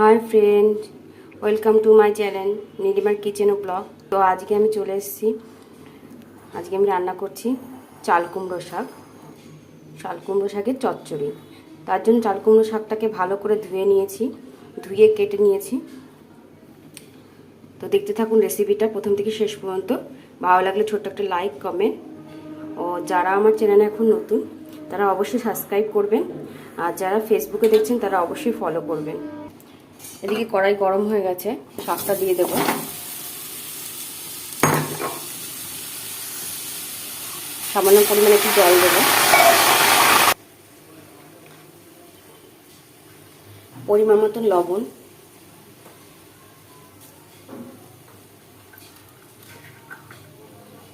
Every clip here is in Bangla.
Hi friend welcome to my channel নীলিমার কিচেন ও ব্লগ তো আজকে আমি চলে এসেছি। আজকে আমি রান্না করছি চাল কুমড়ো শাক। চাল কুমড়ো শাকের চচ্চড়ি। তার জন্য চাল কুমড়ো শাকটাকে ভালো করে ধুয়ে নিয়েছি, ধুয়ে কেটে নিয়েছি। তো দেখতে থাকুন রেসিপিটা প্রথম থেকে শেষ পর্যন্ত। ভালো লাগলে ছোট্ট একটা লাইক কমেন্ট ও যারা আমার চ্যানেলে এখন নতুন, তারা অবশ্যই সাবস্ক্রাইব করবেন। আর যারা ফেসবুকে দেখছেন, তারা অবশ্যই ফলো করবেন। এদিকে কড়াই গরম হয়ে গেছে, শাকটা দিয়ে দেব। সামান্য পরিমাণে একটু জল দেব। পরিমাণ মতন লবণ।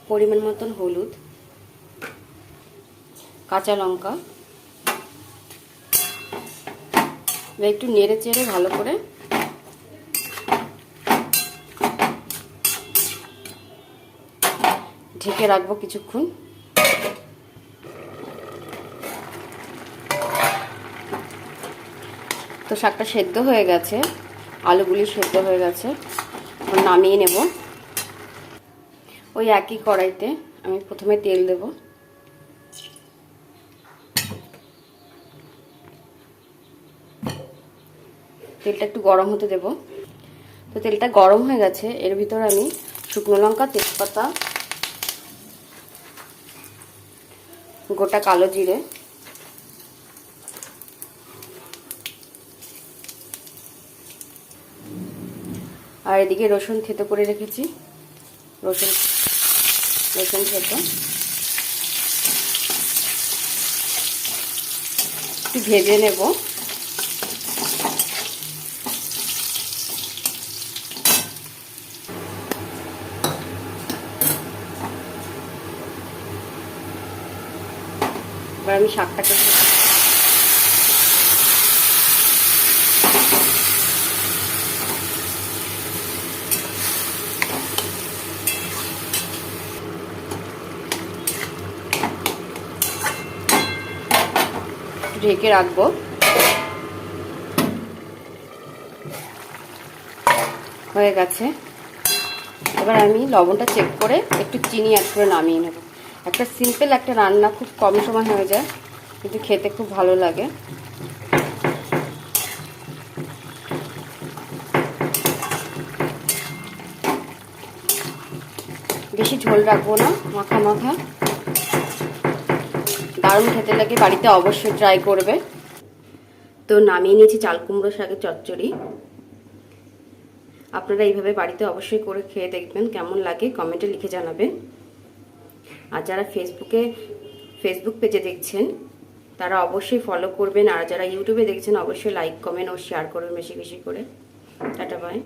পরিমাণ মতন হলুদ। কাঁচা লঙ্কা। এবার একটু নেড়ে চেড়ে ভালো করে ঢেকে রাখব কিছুক্ষণ। তো শাকটা সেদ্ধ হয়ে গেছে, আলুগুলি সেদ্ধ হয়ে গেছে নামিয়ে নেব। ওই একই কড়াইতে আমি প্রথমে তেল দেব। তেলটা একটু গরম হতে দেব। তো তেলটা গরম হয়ে গেছে, এর ভিতর আমি শুকনো লঙ্কা, তেজপাতা, গোটা কালো জিরে, আর এদিকে রসুন থেতো করে রেখেছি। রসুন রসুন থেতো। একটু ভেজে নেব। এবার আমি শাকটাকে ঢেকে রাখব। হয়ে গেছে। এবার আমি লবণটা চেক করে একটু চিনি অ্যাড করে নামিয়ে নেব। একটা সিম্পল একটা রান্না খুব কম সময় হয়ে যায়, কিন্তু খেতে খুব ভালো লাগে। বেশি ঝোল রাখব না, মাখা মাখা। দারুণ খেতে লাগে, বাড়িতে অবশ্যই ট্রাই করবে। তো নামিয়ে নিয়েছি চাল কুমড়ো শাকের চচ্চড়ি। আপনারা এইভাবে বাড়িতে অবশ্যই করে খেয়ে দেখবেন, কেমন লাগে কমেন্টে লিখে জানাবেন। আর যারা ফেসবুকে ফেসবুক পেজে দেখছেন, তারা অবশ্যই ফলো করবেন। আর যারা ইউটিউবে দেখছেন, অবশ্যই লাইক কমেন্ট ও শেয়ার করবেন বেশি বেশি করে। Tata bye